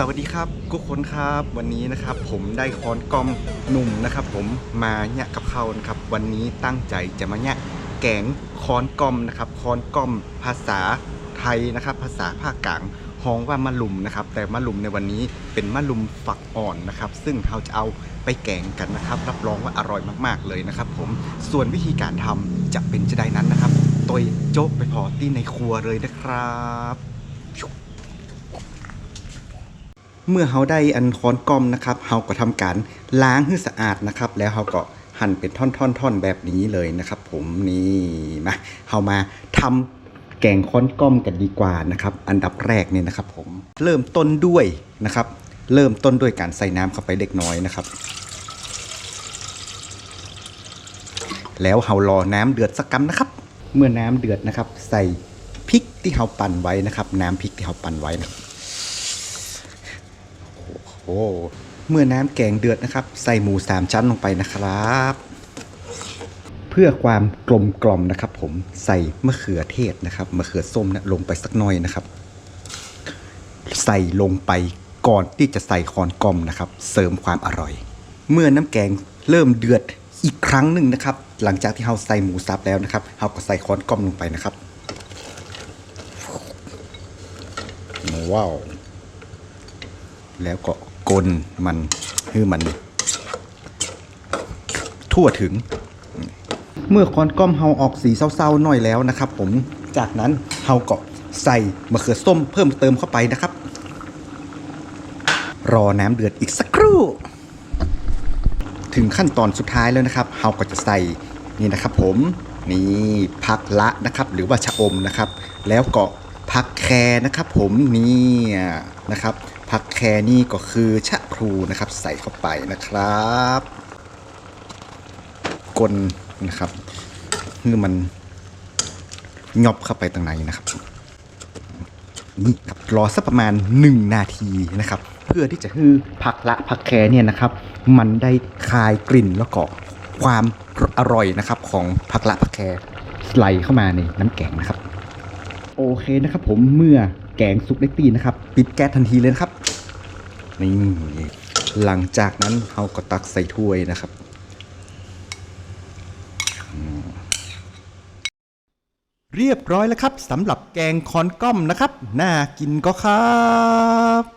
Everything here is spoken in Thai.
สวัสดีครับทุกคนครับวันนี้นะครับผมได้คอนกอมหนุ่มนะครับผมมาเนี่ยกับเขานะครับวันนี้ตั้งใจจะมาเนี่ยแกงคอนกอมนะครับคอนกอมภาษาไทยนะครับ ภาษาภาคกลางฮ้องว่ามะลุมนะครับ แต่มะลุมในวันนี้เป็นมะลุมฝักอ่อนนะครับ ซึ่งเราจะเอาไปแกงกันนะครับ รับรองว่าอร่อยมากๆเลยนะครับ ผมส่วนวิธีการทำจะเป็นจะได้นั้นนะครับตัวโจ๊กไปพอที่ในครัวเลยนะครับ เมื่อเขาได้อันค้อนกอมนะครับเขาก็ทำการล้างให้สะอาดนะครับ แล้วเขาก็หั่นเป็นท่อนๆๆแบบนี้เลยนะครับ ผมนี่มาเขามาทำแกงค้อนกอมกันดีกว่านะครับ อันดับแรกเนี่ยนะครับ ผมเริ่มต้นด้วยนะครับ เริ่มต้นด้วยการใส่น้ำเข้าไปเล็กน้อยนะครับ แล้วเฮารอน้ำเดือดสักกันะครับ เมื่อน้ำเดือดนะครับ ใส่พริกที่เฮาปั่นไว้นะครับ น้ำพริกที่เฮาปั่นไว้นะครับ โอ้เมื่อน้ำแกงเดือดนะครับ ใส่หมูสามชั้นลงไปนะครับ เพื่อความกลมกล่อมนะครับ ผมใส่มะเขือเทศนะครับมะเขือส้มนะลงไปสักหน่อยนะครับ ใส่ลงไปก่อนที่จะใส่คอนกลมนะครับ เสริมความอร่อย เมื่อน้ำแกงเริ่มเดือดอีกครั้งหนึ่งนะครับ หลังจากที่เราใส่หมูสับแล้วนะครับเราก็ใส่คอนกลมลงไปนะครับว้าวแล้วก็ กลมันให้มัน ทั่วถึง เมื่อคอนก้อมเฮาออกสีเศร้าๆหน่อยแล้วนะครับ ผมจากนั้นเฮาก็ใส่มะเขือส้มเพิ่มเติมเข้าไปนะครับ รอน้ำเดือดอีกสักครู่ ถึงขั้นตอนสุดท้ายแล้วนะครับเฮาก็จะใส่นี่นะครับ ผมนี่ผักละนะครับ หรือว่าชะอมนะครับ แล้วก็ ผักแครนะครับผมนี่นะครับผักแครนี่ก็คือชะพลูนะครับ ใส่เข้าไปนะครับกลนนะครับคือมันงอบเข้าไปตรงในนะครับนี่ครับรอสักประมาณ 1 นาทีนะครับ เพื่อที่จะให้ผักละผักแครเนี่ยนะครับ มันได้คายกลิ่นแล้วก็ความอร่อยนะครับของผักละผักแครไหลเข้ามาในน้ำแกงนะครับ โอเคนะครับผมเมื่อแกงสุกได้ตีนะครับ ปิดแก๊สทันทีเลยนะครับนี่หลังจากนั้นเราก็ตักใส่ถ้วยนะครับเรียบร้อยแล้วครับสำหรับแกงคอนก้อมนะครับ น่ากินก็ครับ